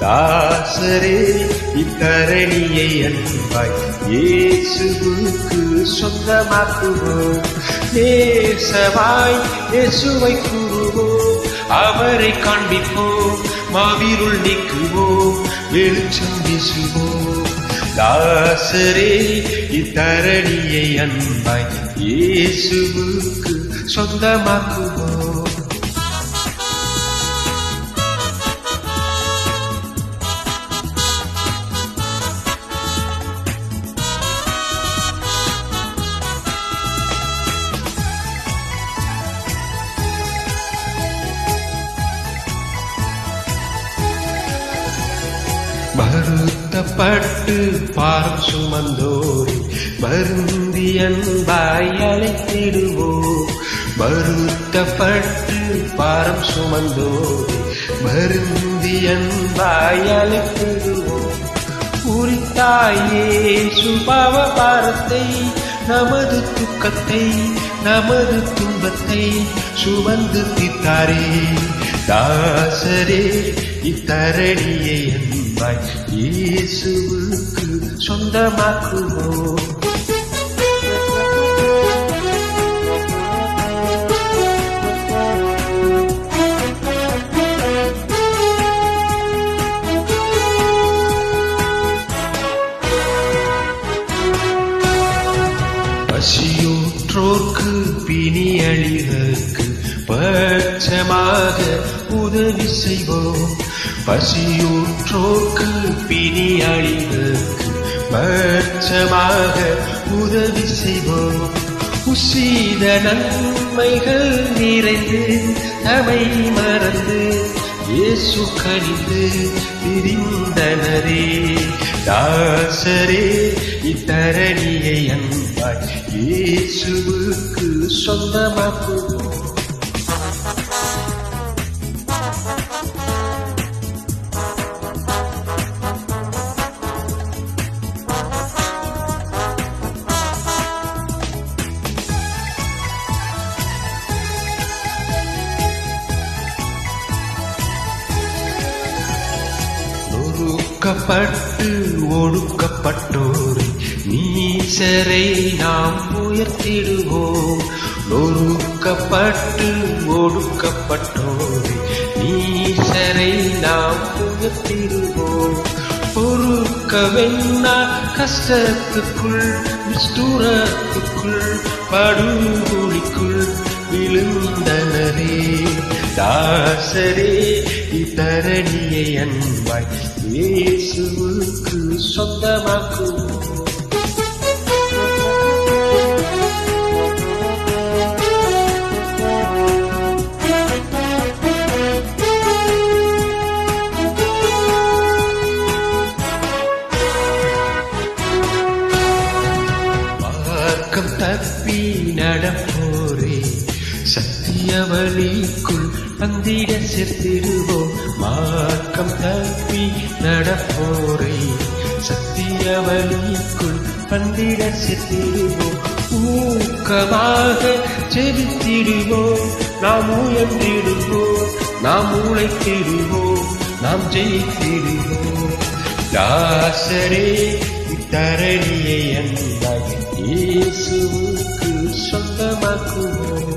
தாசரே இத்தரணியை அன்பாய். இயேசுவுக்கு சொந்தமாக்குவோம். நேசமாய் இயேசுவை கூறுவோம். அவரை காண்பிப்போம். மாவீருள் நீக்குவோம். வெளிச்சம் வீசுவோம். தாசரே இத்தரணியை அன்பாய். இயேசுவுக்கு சொந்தமாக்குவோம். வருத்தப்பட்டு பாரம் சுமந்தோரி வருந்தி அன்பாய் அழைத்திடுவோம் வருத்தப்பட்டு பாரம் சுமந்தோரி வருந்தி அன்பாய் அழைத்திடுவோம் உரித்தாயே சுபாவ பாரத்தை நமது துக்கத்தை நமது துன்பத்தை சுமந்து தித்தாரே தாசரே இத்தரணியை அன்பாய் இயேசுவுக்கு சொந்தமாக்குவோ பசியூற்றோர்க்கு பிணி அழிதற்கு பட்சமாக உதவி செய்வோம். பசியூற்றோக்கு பிணி அழிதற்கு பட்சமாக உதவி செய்வோம். உசீத நன்மைகள் நிறைந்து தமை மறந்து இயேசு கணிந்து திரிந்தனரே தாசரே இத்தரணியை அன்பாய் இயேசுவுக்கு சொந்தமாக்குவோம். நொறுக்கப்பட்டு ஒடுக்கப்பட்டோரை நீசரை நாம் உயர்த்திடுவோம். நொறுக்கப்பட்டு ஒடுக்கப்பட்டோரை நீசரை நாம் உயர்த்திடுவோம். பொறுக்கவென்னா கஷ்டத்துக்குள் விஷ்டூரத்துக்குள் படுகுழிக்குள் விழுந்தனரே. தாசரே இத்தரணியை அன்பாய் இயேசுவுக்கு சொந்தமாக்குவோம் மார்க்கம் தப்பி சத்திய வழிக்குள் வந்திட சேர்த்திடுவோம் மார்க்கம் தப்பி நடப்போரை சத்திய வழிக்குள் வந்திட சேர்த்திடுவோம் ஊக்கமாக செலுத்திடுவோம் நாம் உயர்ந்திடுவோம். நாம் உழைத்திடுவோம். நாம் ஜெயித்திடுவோம். தாசரே தரணியை அன்பாய் இயேசுவுக்கு சொந்தமாக்குவோம்.